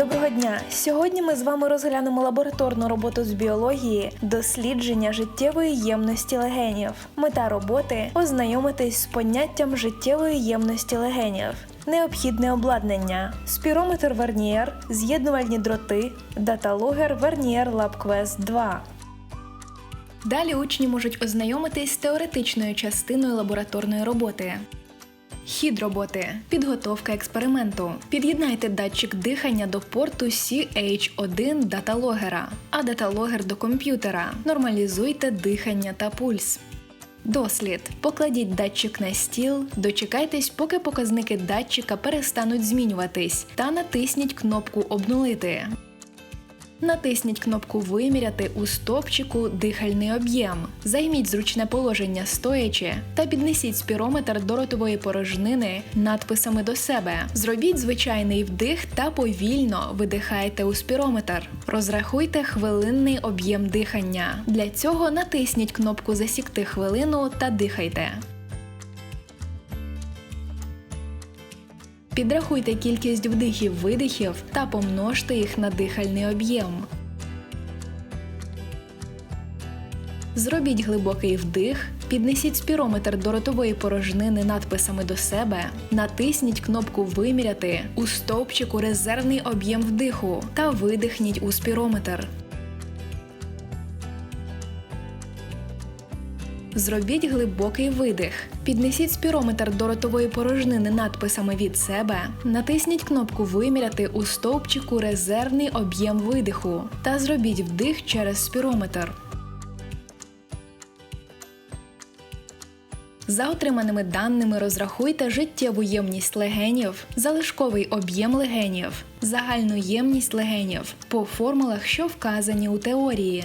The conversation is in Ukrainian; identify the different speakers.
Speaker 1: Доброго дня! Сьогодні ми з вами розглянемо лабораторну роботу з біології дослідження життєвої ємності легенів. Мета роботи ознайомитись з поняттям життєвої ємності легенів. Необхідне обладнання: спірометр Вернієр, з'єднувальні дроти, даталогер Вернієр LabQuest 2. Далі учні можуть ознайомитись з теоретичною частиною лабораторної роботи. Хід роботи. Підготовка експерименту. Під'єднайте датчик дихання до порту CH1 даталогера, а даталогер до комп'ютера. Нормалізуйте дихання та пульс. Дослід. Покладіть датчик на стіл, дочекайтесь, поки показники датчика перестануть змінюватись, та натисніть кнопку Обнулити. Натисніть кнопку Виміряти у стопчику дихальний об'єм. Займіть зручне положення стоячи та піднесіть спірометр до ротової порожнини надписами до себе. Зробіть звичайний вдих та повільно видихайте у спірометр. Розрахуйте хвилинний об'єм дихання. Для цього натисніть кнопку Засікти хвилину та дихайте. Підрахуйте кількість вдихів-видихів та помножте їх на дихальний об'єм. Зробіть глибокий вдих, піднесіть спірометр до ротової порожнини надписами до себе, натисніть кнопку Виміряти у стовпчику резервний об'єм вдиху та видихніть у спірометр. Зробіть глибокий видих. Піднесіть спірометр до ротової порожнини надписами від себе, натисніть кнопку Виміряти у стовпчику резервний об'єм видиху та зробіть вдих через спірометр. За отриманими даними розрахуйте життєву ємність легенів, залишковий об'єм легенів, загальну ємність легенів по формулах, що вказані у теорії.